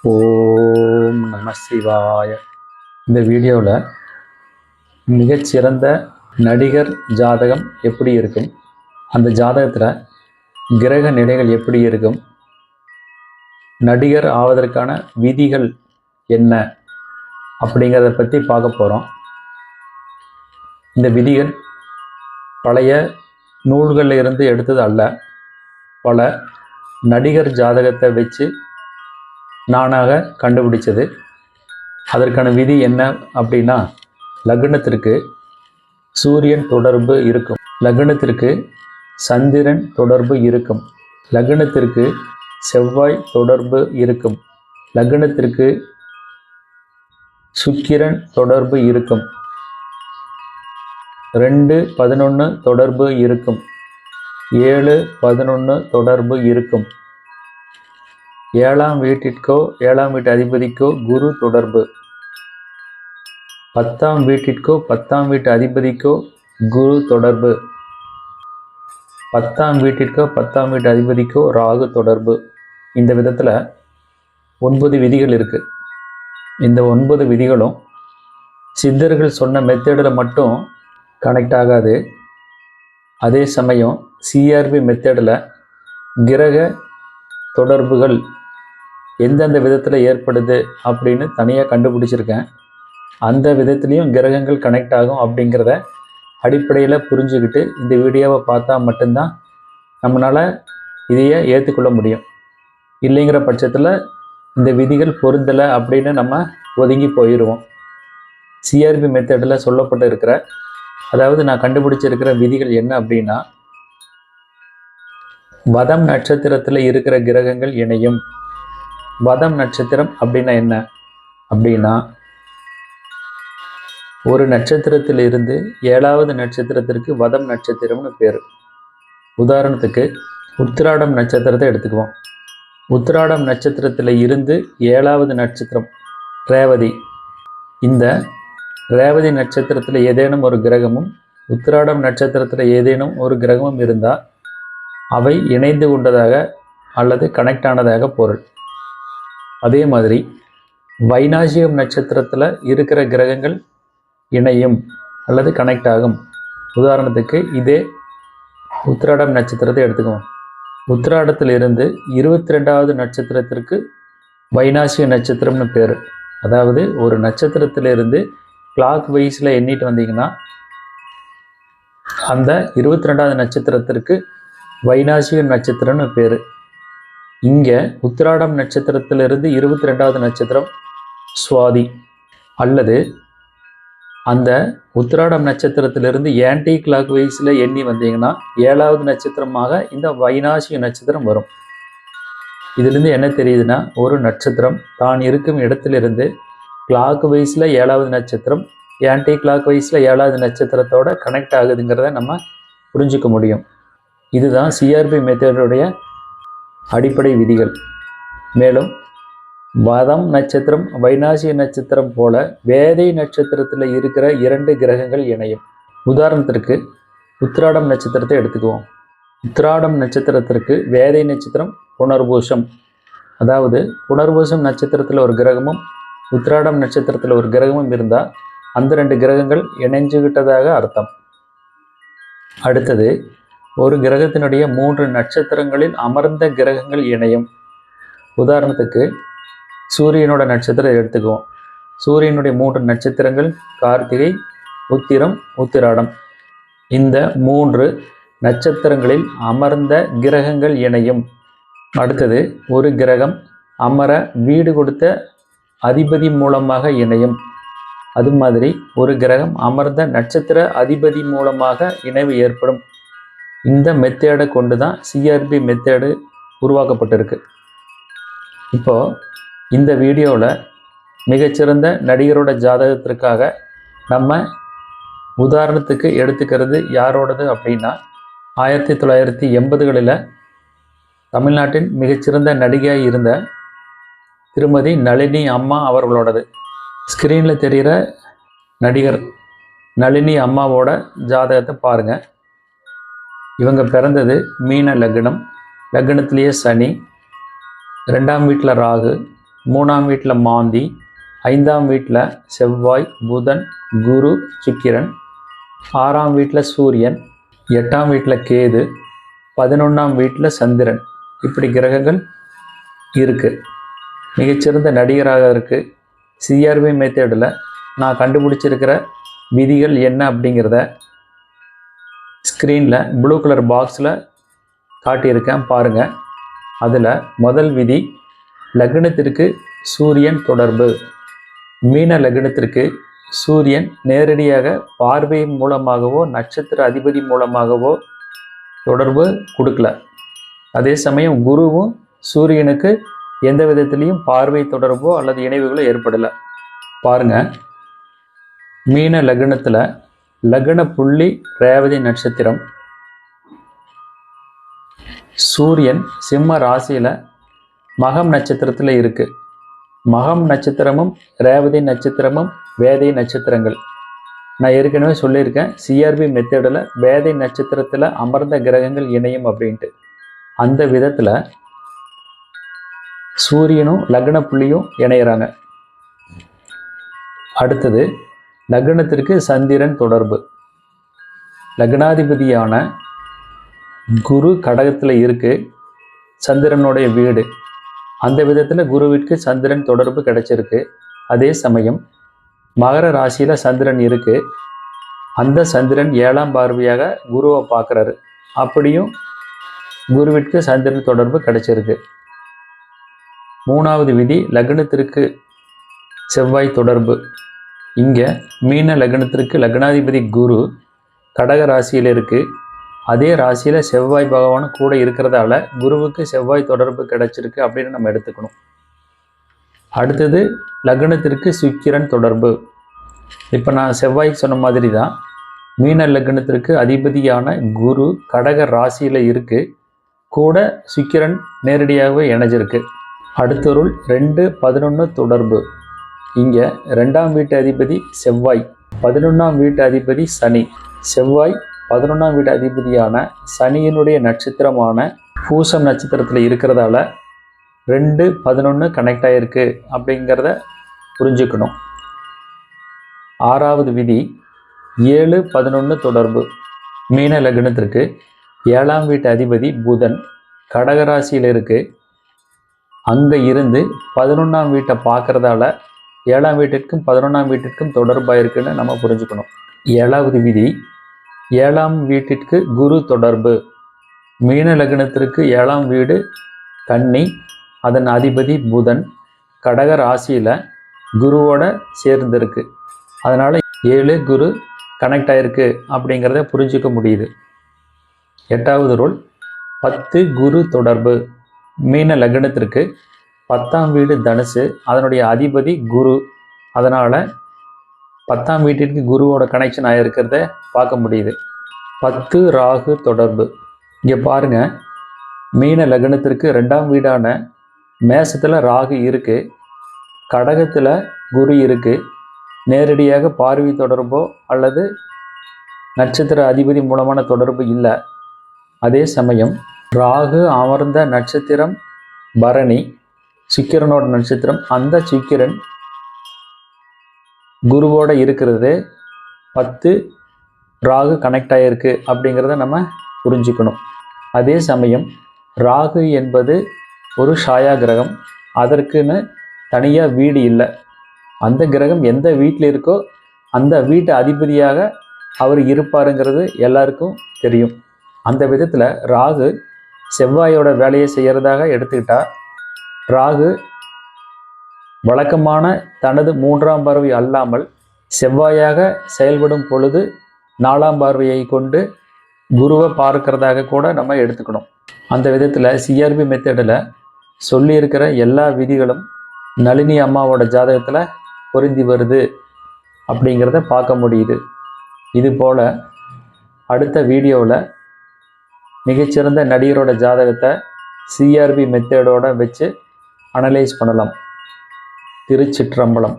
ஓம் நம சிவாய. இந்த வீடியோவில் மிகச்சிறந்த நடிகர் ஜாதகம் எப்படி இருக்கும்? அந்த ஜாதகத்தில் கிரக நிலைகள் எப்படி இருக்கும்? நடிகர் ஆவதற்கான விதிகள் என்ன? அப்படிங்கிறத பற்றி பார்க்க போகிறோம் இந்த விதிகள் பழைய நூல்களில் இருந்து எடுத்தது அல்ல. பல நடிகர் ஜாதகத்தை வச்சு நானாக கண்டுபிடிச்சது. அதற்கான விதி என்ன அப்படின்னா லக்னத்திற்கு சூரியன் தொடர்பு இருக்கும். லக்னத்திற்கு சந்திரன் தொடர்பு இருக்கும். லக்னத்திற்கு செவ்வாய் தொடர்பு இருக்கும். லக்னத்திற்கு சுக்கிரன் தொடர்பு இருக்கும். ரெண்டு பதினொன்று தொடர்பு இருக்கும். ஏழு பதினொன்று தொடர்பு இருக்கும். ஏழாம் வீட்டிற்கோ ஏழாம் வீட்டு அதிபதிக்கோ குரு தொடர்பு. பத்தாம் வீட்டிற்கோ பத்தாம் வீட்டு அதிபதிக்கோ குரு தொடர்பு. பத்தாம் வீட்டிற்கோ பத்தாம் வீட்டு அதிபதிக்கோ ராகு தொடர்பு. இந்த விதத்தில் ஒன்பது விதிகள் இருக்குது இந்த ஒன்பது விதிகளும் சித்தர்கள் சொன்ன மெத்தேடில் மட்டும் கனெக்ட் ஆகாது. அதே சமயம் சிஆர்பி மெத்தேடில் கிரக தொடர்புகள் எந்தெந்த விதத்தில் ஏற்படுது அப்படின்னு தனியாக கண்டுபிடிச்சிருக்கேன். அந்த விதத்துலேயும் கிரகங்கள் கனெக்ட் ஆகும் அப்படிங்கிறத அடிப்படையில் புரிஞ்சுக்கிட்டு இந்த வீடியோவை பார்த்தா மட்டும்தான் நம்மளால் இதையே ஏற்றுக்கொள்ள முடியும். இல்லைங்கிற பட்சத்தில் இந்த விதிகள் பொருந்தலை அப்படின்னு நம்ம ஒதுங்கி போயிடுவோம் சிஆர்பி மெத்தடில் சொல்லப்பட்டு இருக்கிற அதாவது நான் கண்டுபிடிச்சிருக்கிற விதிகள் என்ன அப்படின்னா வதம் நட்சத்திரத்தில் இருக்கிற கிரகங்கள் இணையும். வதம் நட்சத்திரம் அப்படின்னா என்ன? அப்படின்னா ஒரு நட்சத்திரத்தில் இருந்து ஏழாவது நட்சத்திரத்திற்கு வதம் நட்சத்திரம்னு பேர். உதாரணத்துக்கு உத்திராடம் நட்சத்திரத்தை எடுத்துக்குவோம். உத்திராடம் நட்சத்திரத்தில் இருந்து ஏழாவது நட்சத்திரம் ரேவதி. இந்த ரேவதி நட்சத்திரத்தில் ஏதேனும் ஒரு கிரகமும் உத்திராடம் நட்சத்திரத்தில் ஏதேனும் ஒரு கிரகமும் இருந்தால் அவை இணைந்து கொண்டதாக அல்லது கனெக்ட் ஆனதாக பொருள். அதே மாதிரி வைனாசியம் நட்சத்திரத்தில் இருக்கிற கிரகங்கள் இணையும் அல்லது கனெக்ட் ஆகும். உதாரணத்துக்கு இதே உத்திராடம் நட்சத்திரத்தை எடுத்துக்குவோம் உத்திராடத்தில் இருந்து இருபத்தி ரெண்டாவது நட்சத்திரத்திற்கு வைனாசிய நட்சத்திரம்னு பேர். அதாவது ஒரு நட்சத்திரத்திலிருந்து கிளாக் வைஸில் எண்ணிட்டு வந்தீங்கன்னா அந்த இருபத்தி ரெண்டாவது நட்சத்திரத்திற்கு வைனாசிய நட்சத்திரம்னு பேர். இங்கே உத்திராடம் நட்சத்திரத்திலிருந்து இருபத்தி ரெண்டாவது நட்சத்திரம் சுவாதி. அல்லது அந்த உத்திராடம் நட்சத்திரத்திலிருந்து ஆன்டி கிளாக் வைஸில் எண்ணி வந்தீங்கன்னா ஏழாவது நட்சத்திரமாக இந்த வைனாசிக நட்சத்திரம் வரும். இதிலிருந்து என்ன தெரியுதுன்னா ஒரு நட்சத்திரம் தான் இருக்கும் இடத்திலிருந்து கிளாக் வைஸில் ஏழாவது நட்சத்திரம் ஆன்டி கிளாக் வைஸில் ஏழாவது நட்சத்திரத்தோட கனெக்ட் ஆகுதுங்கிறத நம்ம புரிஞ்சுக்க முடியும். இதுதான் சிஆர்பி மெத்தடுடைய அடிப்படை விதிகள். மேலும் வதம் நட்சத்திரம் வைனாசிய நட்சத்திரம் போல வேதை நட்சத்திரத்தில் இருக்கிற இரண்டு கிரகங்கள் இணையும். உதாரணத்திற்கு உத்திராடம் நட்சத்திரத்தை எடுத்துக்குவோம். உத்திராடம் நட்சத்திரத்திற்கு வேதை நட்சத்திரம் புனர்பூஷம் அதாவது புனர்பூஷம் நட்சத்திரத்தில் ஒரு கிரகமும் உத்திராடம் நட்சத்திரத்தில் ஒரு கிரகமும் இருந்தால் அந்த ரெண்டு கிரகங்கள் இணைஞ்சுக்கிட்டதாக அர்த்தம். அடுத்தது ஒரு கிரகத்தினுடைய மூன்று நட்சத்திரங்களில் அமர்ந்த கிரகங்கள் இணையும். உதாரணத்துக்கு சூரியனோட நட்சத்திரம் எடுத்துக்குவோம். சூரியனுடைய மூன்று நட்சத்திரங்கள் கார்த்திகை உத்திரம் உத்திராடம். இந்த மூன்று நட்சத்திரங்களில் அமர்ந்த கிரகங்கள் இணையும். அடுத்தது ஒரு கிரகம் அமர வீடு கொடுத்த அதிபதி மூலமாக இணையும். அது மாதிரி ஒரு கிரகம் அமர்ந்த நட்சத்திர அதிபதி மூலமாக இணைவு ஏற்படும். இந்த மெத்தேடை கொண்டு தான் சிஆர்பி மெத்தேடு உருவாக்கப்பட்டிருக்கு. இப்போ இந்த வீடியோவில் மிகச்சிறந்த நடிகரோட ஜாதகத்திற்காக நம்ம உதாரணத்துக்கு எடுத்துக்கிறது யாரோடது அப்படின்னா ஆயிரத்தி தொள்ளாயிரத்தி எண்பதுகளில் தமிழ்நாட்டின் மிகச்சிறந்த நடிகையாக இருந்த திருமதி நளினி அம்மா அவர்களோடது. ஸ்க்ரீனில் தெரிகிற நடிகர் நளினி அம்மாவோட ஜாதகத்தை பாருங்கள் இவங்க பிறந்தது மீன லக்னம். லக்னத்திலேயே சனி ரெண்டாம் வீட்டில் ராகு மூணாம் வீட்டில் மாந்தி ஐந்தாம் வீட்டில் செவ்வாய் புதன் குரு சுக்கிரன் ஆறாம் வீட்டில் சூரியன் எட்டாம் வீட்டில் கேது பதினொன்றாம் வீட்டில் சந்திரன். இப்படி கிரகங்கள் இருக்குது மிகச்சிறந்த நடிகராக இருக்குது சிஆர்பி மெத்தேடில் நான் கண்டுபிடிச்சிருக்கிற விதிகள் என்ன அப்படிங்கிறத ஸ்க்ரீனில் ப்ளூ கலர் பாக்ஸில் காட்டியிருக்கேன் பாருங்கள் அதில் முதல் விதி லக்னத்திற்கு சூரியன் தொடர்பு. மீன லக்னத்திற்கு சூரியன் நேரடியாக பார்வை மூலமாகவோ நட்சத்திர அதிபதி மூலமாகவோ தொடர்பு கொடுக்கல. அதே சமயம் குருவும் சூரியனுக்கு எந்த விதத்திலையும் பார்வை தொடர்போ அல்லது இணைவுகளோ ஏற்படலை. பாருங்கள் மீன லக்னத்தில் லக்ன புள்ளி ரேவதி நட்சத்திரம். சூரியன் சிம்ம ராசியில் மகம் நட்சத்திரத்தில் இருக்குது மகம் நட்சத்திரமும் ரேவதி நட்சத்திரமும் வேதை நட்சத்திரங்கள். நான் ஏற்கனவே சொல்லியிருக்கேன் சிஆர்பி மெத்தடில் வேதை நட்சத்திரத்தில் அமர்ந்த கிரகங்கள் இணையும் அப்படின்ட்டு. அந்த விதத்தில் சூரியனும் லக்ன புள்ளியும் இணையிறாங்க. அடுத்தது லக்னத்திற்கு சந்திரன் தொடர்பு. லக்னாதிபதியான குரு கடகத்தில் இருக்குது சந்திரனுடைய வீடு. அந்த விதத்தில் குருவிற்கு சந்திரன் தொடர்பு கிடைச்சிருக்கு. அதே சமயம் மகர ராசியில் சந்திரன் இருக்குது அந்த சந்திரன் ஏழாம் பார்வையாக குருவை பார்க்குறாரு. அப்படியும் குருவிற்கு சந்திரன் தொடர்பு கிடைச்சிருக்கு. மூணாவது விதி லக்னத்திற்கு செவ்வாய் தொடர்பு. இங்கே மீன லக்னத்திற்கு லக்னாதிபதி குரு கடக ராசியில் இருக்குது அதே ராசியில் செவ்வாய் பகவான் கூட இருக்கிறதால குருவுக்கு செவ்வாய் தொடர்பு கிடைச்சிருக்கு அப்படின்னு நம்ம எடுத்துக்கணும். அடுத்தது லக்னத்திற்கு சுக்கிரன் தொடர்பு. இப்போ நான் செவ்வாய் சொன்ன மாதிரி தான் மீன லக்னத்திற்கு அதிபதியான குரு கடக ராசியில் இருக்குது கூட சுக்கிரன் நேரடியாகவே இணைஞ்சிருக்கு. அடுத்தருள் ரெண்டு பதினொன்று தொடர்பு. இங்கே ரெண்டாம் வீட்டு அதிபதி செவ்வாய் பதினொன்றாம் வீட்டு அதிபதி சனி. செவ்வாய் பதினொன்றாம் வீட்டு அதிபதியான சனியினுடைய நட்சத்திரமான பூசம் நட்சத்திரத்தில் இருக்கிறதால ரெண்டு பதினொன்று கனெக்ட் ஆகிருக்கு அப்படிங்கிறத புரிஞ்சுக்கணும். ஆறாவது விதி ஏழு பதினொன்று தொடர்பு. மீன லக்னத்திற்கு ஏழாம் வீட்டு அதிபதி புதன் கடகராசியில் இருக்குது அங்கே இருந்து பதினொன்றாம் வீட்டை பார்க்குறதால ஏழாம் வீட்டிற்கும் பதினொன்றாம் வீட்டிற்கும் தொடர்பாக இருக்குன்னு நம்ம புரிஞ்சுக்கணும். ஏழாவது விதி ஏழாம் வீட்டிற்கு குரு தொடர்பு. மீன லக்னத்திற்கு ஏழாம் வீடு கன்னி அதன் அதிபதி புதன் கடக ராசியில் குருவோட சேர்ந்திருக்கு. அதனால் ஏழு குரு கனெக்ட் ஆயிருக்கு அப்படிங்கிறத புரிஞ்சுக்க முடியுது. எட்டாவது ரோல் பத்து குரு தொடர்பு. மீன லக்னத்திற்கு பத்தாம் வீடு தனுசு அதனுடைய அதிபதி குரு. அதனால் பத்தாம் வீட்டிற்கு குருவோட கனெக்ஷன் ஆகிருக்கிறத பார்க்க முடியுது. பத்து ராகு தொடர்பு. இங்கே பாருங்க மீன லக்னத்திற்கு ரெண்டாம் வீடான மேசத்தில் ராகு இருக்குது கடகத்தில் குரு இருக்குது நேரடியாக பார்வை தொடர்போ அல்லது நட்சத்திர அதிபதி மூலமான தொடர்பு இல்லை. அதே சமயம் ராகு அமர்ந்த நட்சத்திரம் பரணி சுக்கிரனோட நட்சத்திரம் அந்த சுக்கிரன் குருவோட இருக்கிறது. பத்து ராகு கனெக்ட் ஆகிருக்கு அப்படிங்கிறத நம்ம புரிஞ்சுக்கணும். அதே சமயம் ராகு என்பது ஒரு ஷாயா கிரகம். அதற்குன்னு தனியாக வீடு இல்லை. அந்த கிரகம் எந்த வீட்டில் இருக்கோ அந்த வீட்டு அதிபதியாக அவர் இருப்பாருங்கிறது எல்லாருக்கும் தெரியும். அந்த விதத்தில் ராகு செவ்வாயோட வேலையை செய்கிறதாக எடுத்துக்கிட்டால் ராகு வழக்கமான தனது மூன்றாம் பார்வை அல்லாமல் செவ்வாயாக செயல்படும் பொழுது நாலாம் பார்வையை கொண்டு குருவை பார்க்கறதாக கூட நம்ம எடுத்துக்கணும். அந்த விதத்தில் சிஆர்பி மெத்தடில் சொல்லியிருக்கிற எல்லா விதிகளும் நளினி அம்மாவோட ஜாதகத்தில் பொருந்தி வருது அப்படிங்கிறத பார்க்க முடியுது. இது போல் அடுத்த வீடியோவில் மிகச்சிறந்த நடிகரோட ஜாதகத்தை சிஆர்பி மெத்தடோடு வச்சு அனலைஸ் பண்ணலாம். திருச்சிற்றம்பலம்.